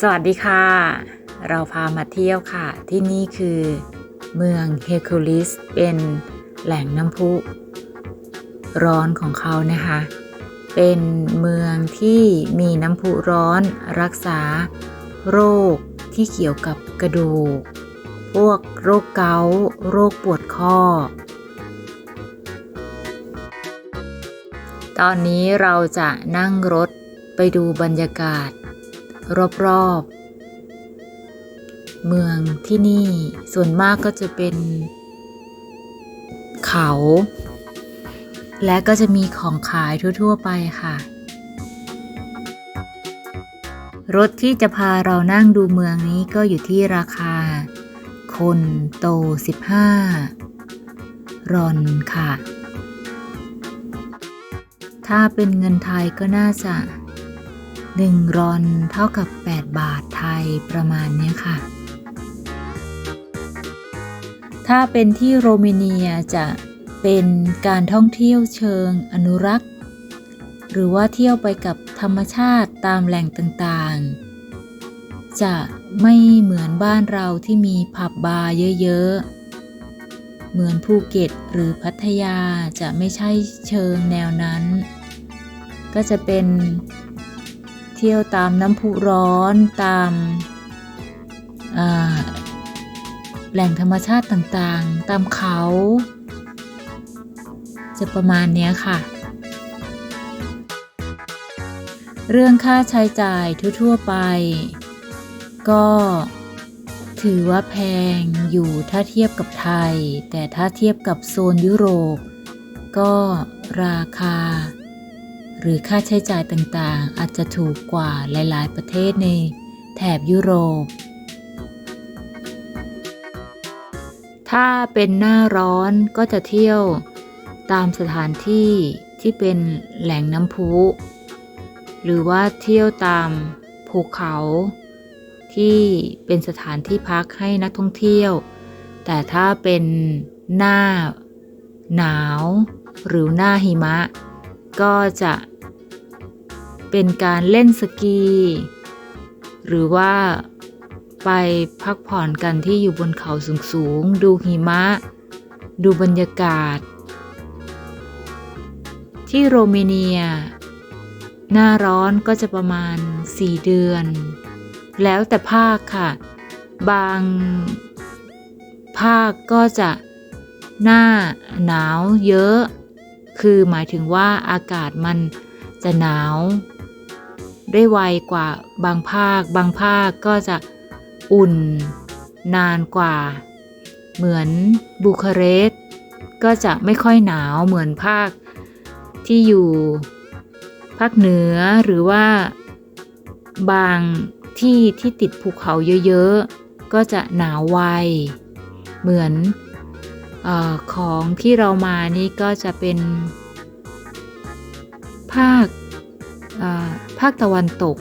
สวัสดีค่ะ เราพามาเที่ยวค่ะ ที่นี่คือเมืองเฮคูลิสเป็นแหล่งน้ำพุร้อนของเขานะคะ เป็นเมืองที่มีน้ำพุร้อนรักษาโรคที่เกี่ยวกับกระดูก พวกโรคเกาต์โรคปวดข้อ ตอนนี้เราจะนั่งรถไปดูบรรยากาศ รอบๆ เมืองที่นี่ส่วนมากก็จะเป็น เขา และก็จะมีของขายทั่ว ๆ ไปค่ะ รถที่จะพาเรานั่งดูเมืองนี้ก็อยู่ที่ราคา คนโต 15 รอนค่ะ ถ้าเป็นเงินไทยก็น่าจะ 1 รอนเท่ากับ 8 บาทไทยประมาณนี้ค่ะ ถ้าเป็นที่โรมาเนียจะเป็นการท่องเที่ยวเชิงอนุรักษ์ หรือว่าเที่ยวไปกับธรรมชาติตามแหล่งต่างๆ จะไม่เหมือนบ้านเราที่มีผับบาร์เยอะๆ เหมือนภูเก็ตหรือพัทยาจะไม่ใช่เชิงแนวนั้น ก็จะเป็น ที่ยวตามน้ำพุร้อนตามาแหล่งธรรมชาติต่างๆ ตามเขา จะประมาณนี้ค่ะ เรื่องค่าใช้จ่ายทั่ว ๆ ไป ก็ถือว่าแพงอยู่ถ้าเทียบกับไทย แต่ถ้าเทียบกับโซนยุโรป ก็ราคา หรือค่าใช้จ่ายต่างๆ อาจจะถูกกว่าหลายๆ ประเทศในแถบยุโรป ถ้าเป็นหน้าร้อนก็จะเที่ยวตามสถานที่ที่เป็นแหล่งน้ำพุ หรือว่าเที่ยวตามภูเขาที่เป็นสถานที่พักให้นักท่องเที่ยว แต่ถ้าเป็นหน้าหนาว หรือหน้าหิมะ ก็จะ เป็นการเล่นสกี หรือว่าไปพักผ่อนกันที่อยู่บนเขาสูงๆ ดูหิมะ ดูบรรยากาศ ที่โรมาเนีย หน้าร้อนก็จะประมาณ 4 เดือน แล้วแต่ภาคค่ะ บางภาคก็จะหน้าหนาวเยอะ คือหมายถึงว่าอากาศมันจะหนาว ได้ไวกว่าบางภาค บางภาคก็จะอุ่นนานกว่า เหมือนบูคาเรสต์ก็จะไม่ค่อยหนาวเหมือนภาคที่อยู่ภาคเหนือหรือว่าบางที่ที่ติดภูเขาเยอะๆ ก็จะหนาวไว เหมือนออของที่เรามานี่ก็จะเป็นภาคาคตะวันตก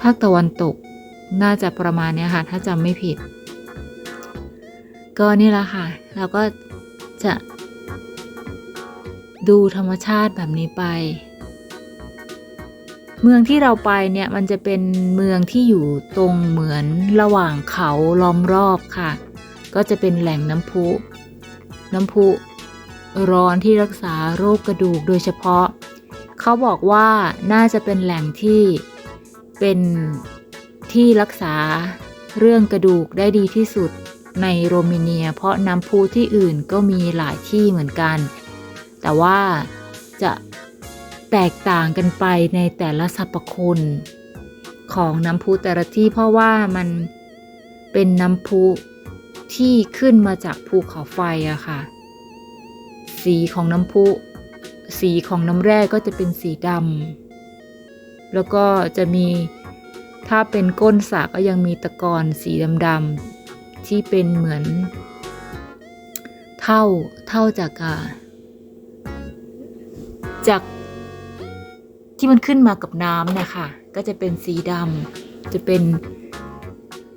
ภาคตะวันตก น่าจะประมาณเนี้ยค่ะ ถ้าจำไม่ผิด ก็นี่แหละค่ะ เราก็จะ ดูธรรมชาติแบบนี้ไป เมืองที่เราไปเนี่ยมันจะเป็นเมืองที่อยู่ตรงเหมือนระหว่างเขาล้อมรอบค่ะ ก็จะเป็นแหล่งน้ำพุ น้ำพุร้อนที่รักษาโรคกระดูกโดยเฉพาะ เขาบอกว่าน่าจะเป็นแหล่งที่เป็นที่รักษาเรื่องกระดูกได้ดีที่สุดในโรมาเนีย เพราะน้ำพุที่อื่นก็มีหลายที่เหมือนกัน แต่ว่าจะแตกต่างกันไปในแต่ละสรรพคุณ ของน้ำพุแต่ละที่เพราะว่ามันเป็นน้ำพุที่ขึ้นมาจากภูเขาไฟอะค่ะ สีของน้ำพุ สีของน้ำแร่ก็จะเป็นสีดำแล้วก็จะมีถ้าเป็นก้นสระก็ยังมีตะกอนสีดำๆที่เป็นเหมือน เท่าเท่าจากาจากที่มันขึ้นมากับน้ำเนี่ยค่ะก็จะเป็นสีดำจะเป็น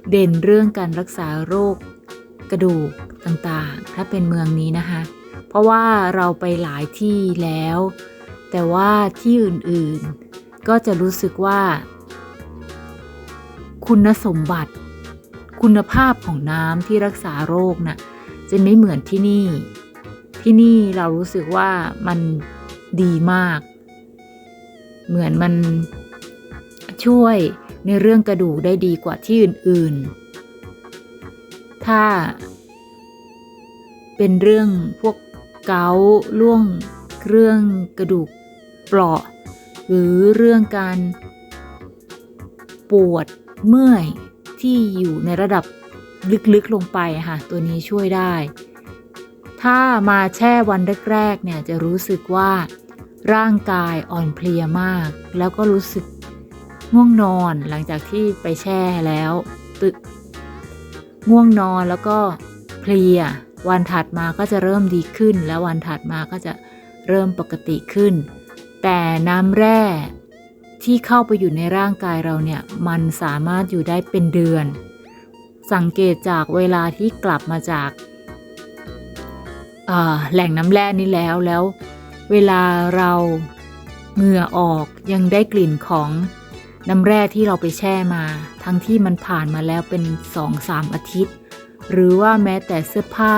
เด่นเรื่องการรักษาโรคกระดูกต่างๆ ถ้าเป็นเมืองนี้นะคะ เพราะว่าเราไปหลายที่แล้ว แต่ว่าที่อื่นๆ ก็จะรู้สึกว่า คุณสมบัติ คุณภาพของน้ำที่รักษาโรคน่ะจะไม่เหมือนที่นี่ ที่นี่เรารู้สึกว่ามันดีมาก เหมือนมันช่วยในเรื่องกระดูกได้ดีกว่าที่อื่นๆ ถ้าเป็นเรื่องพวก เกาต์ร่วงเรื่องกระดูกเปราะ หรือเรื่องการปวดเมื่อยที่อยู่ในระดับลึกๆลงไปค่ะ ตัวนี้ช่วยได้ ถ้ามาแช่วันแรกๆเนี่ยจะรู้สึกว่าร่างกายอ่อนเพลียมาก แล้วก็รู้สึกง่วงนอนหลังจากที่ไปแช่แล้ว ตึกง่วงนอนแล้วก็เพลีย วันถัดมาก็จะเริ่มดีขึ้น แล้ววันถัดมาก็จะเริ่มปกติขึ้น แต่น้ำแร่ที่เข้าไปอยู่ในร่างกายเราเนี่ยมันสามารถอยู่ได้เป็นเดือน สังเกตจากเวลาที่กลับมาจากแหล่งน้ำแร่นี้แล้วแล้ว เวลาเราเหงื่อออกยังได้กลิ่นของน้ำแร่ที่เราไปแช่มา ทั้งที่มันผ่านมาแล้วเป็นสองสามอาทิตย์ หรือว่าแม้แต่เสื้อผ้า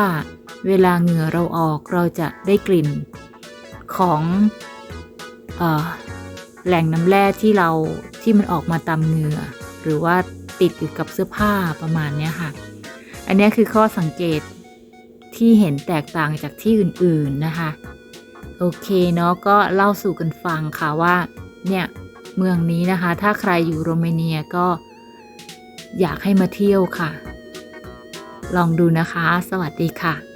เวลาเหงื่อเราออกเราจะได้กลิ่นของอแหล่งน้ำแร่ที่เราที่มันออกมาตามเหงื่อ หรือว่าติดอยู่กับเสื้อผ้าประมาณนี้ค่ะ อันนี้คือข้อสังเกตที่เห็นแตกต่างจากที่อื่นๆนะคะ โอเคเนาะก็เล่าสู่กันฟังค่ะว่า เนี่ยเมืองนี้นะคะ ถ้าใครอยู่โรมาเนียก็อยากให้มาเที่ยวค่ะ ลองดูนะคะ สวัสดีค่ะ